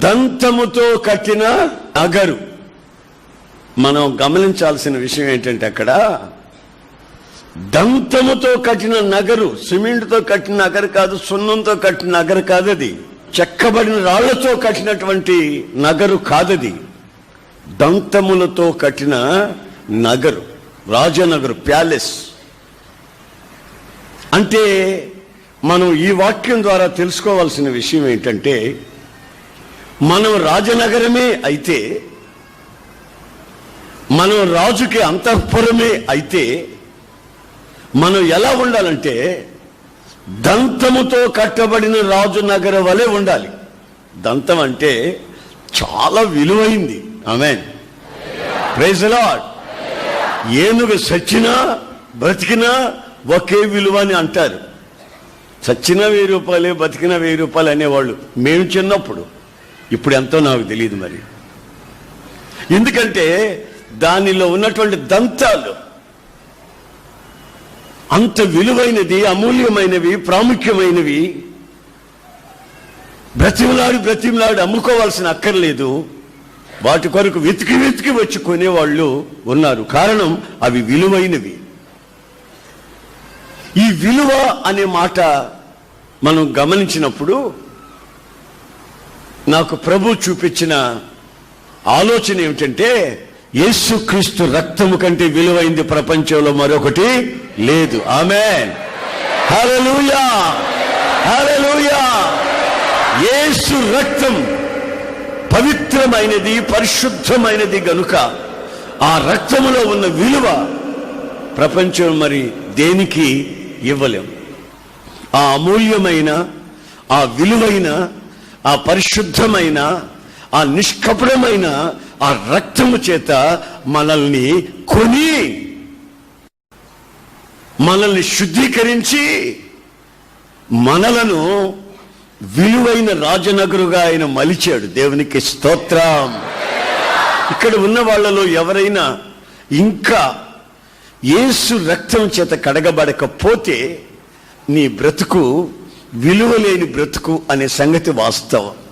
దంతముతో కట్టిన అగరు మనం గమనించాల్సిన విషయం ఏంటంటే అక్కడ దంతముతో కట్టిన నగరు సిమెంట్తో కట్టిన నగరు కాదు సున్నంతో కట్టిన నగరు కాదు అది చెక్కబడిన రాళ్ళతో కట్టినటువంటి నగరు కాదది. దంతములతో కట్టిన నగరు రాజనగరు ప్యాలెస్. అంటే మనం ఈ వాక్యం ద్వారా తెలుసుకోవాల్సిన విషయం ఏంటంటే మనం రాజనగరమే అయితే మనం రాజుకి అంతఃపురమే అయితే మనం ఎలా ఉండాలంటే దంతముతో కట్టబడిన రాజు నగర వలె ఉండాలి. దంతం అంటే చాలా విలువైంది. ఆమె ప్రైజ్ లాడ్ ఏనుగు సచ్చినా బ్రతికినా ఒకే విలువ అని అంటారు. చచ్చిన వెయ్యి రూపాయలే బతికిన వెయ్యి రూపాయలు అనేవాళ్ళు మేము చిన్నప్పుడు. ఇప్పుడు ఎంతో నాకు తెలియదు మరి. ఎందుకంటే దానిలో ఉన్నటువంటి దంతాలు అంత విలువైనది అమూల్యమైనవి ప్రాముఖ్యమైనవి. బ్రతిమలాడు బ్రతిమలాడు అమ్ముకోవాల్సిన అక్కర్లేదు. వాటి కొరకు వెతికి వెతికి వచ్చి కొనేవాళ్ళు ఉన్నారు. కారణం అవి విలువైనవి. ఈ విలువ అనే మాట మనం గమనించినప్పుడు నాకు ప్రభు చూపించిన ఆలోచన ఏమిటంటే యేసుక్రీస్తు రక్తము కంటే విలువైంది ప్రపంచంలో మరొకటి లేదు. ఆమె హల్లెలూయా. హల్లెలూయా. యేసు రక్తం పవిత్రమైనది పరిశుద్ధమైనది గనుక ఆ రక్తములో ఉన్న విలువ ప్రపంచం మరి దేనికి ఇవ్వలేం. ఆ అమూల్యమైన ఆ విలువైన ఆ పరిశుద్ధమైన ఆ నిష్కపటమైన ఆ రక్తము చేత మనల్ని కొని మనల్ని శుద్ధీకరించి మనలను విలువైన రాజనగరుగా ఆయన మలిచాడు. దేవునికి స్తోత్రం. ఇక్కడ ఉన్న వాళ్ళలో ఎవరైనా ఇంకా ఏసు రక్తం చేత కడగబడకపోతే నీ బ్రతుకు విలువలేని బ్రతుకు అనే సంగతి వాస్తవం.